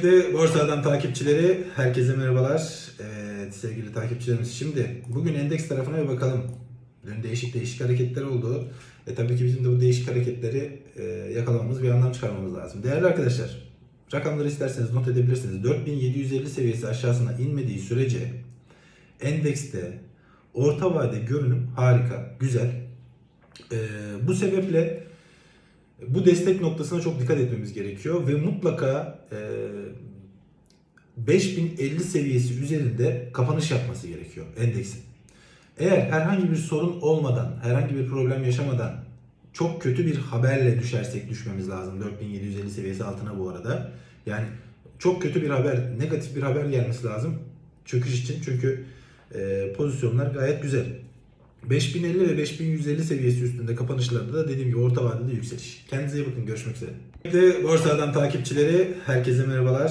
Sevgili Borsa Adam takipçileri, herkese merhabalar. Evet, sevgili takipçilerimiz şimdi bugün endeks tarafına bir bakalım. Dün değişik değişik hareketler oldu. E tabii ki bizim de bu değişik hareketleri e, yakalamamız, bir anlam çıkarmamız lazım. Değerli arkadaşlar, rakamları isterseniz not edebilirsiniz. 4750 seviyesi aşağısına inmediği sürece endekste orta vade görünüm harika, güzel. E, bu sebeple bu destek noktasına çok dikkat etmemiz gerekiyor ve mutlaka e, 5050 seviyesi üzerinde kapanış yapması gerekiyor endeksin. Eğer herhangi bir sorun olmadan, herhangi bir problem yaşamadan çok kötü bir haberle düşersek düşmemiz lazım 4750 seviyesi altına bu arada. Yani çok kötü bir haber, negatif bir haber gelmesi lazım çöküş için çünkü e, pozisyonlar gayet güzel. 5050 ve 5150 seviyesi üstünde kapanışlarda da dediğim gibi orta vadede yükseliş. Kendinize iyi bakın. Görüşmek üzere. Borsa Adam takipçileri herkese merhabalar.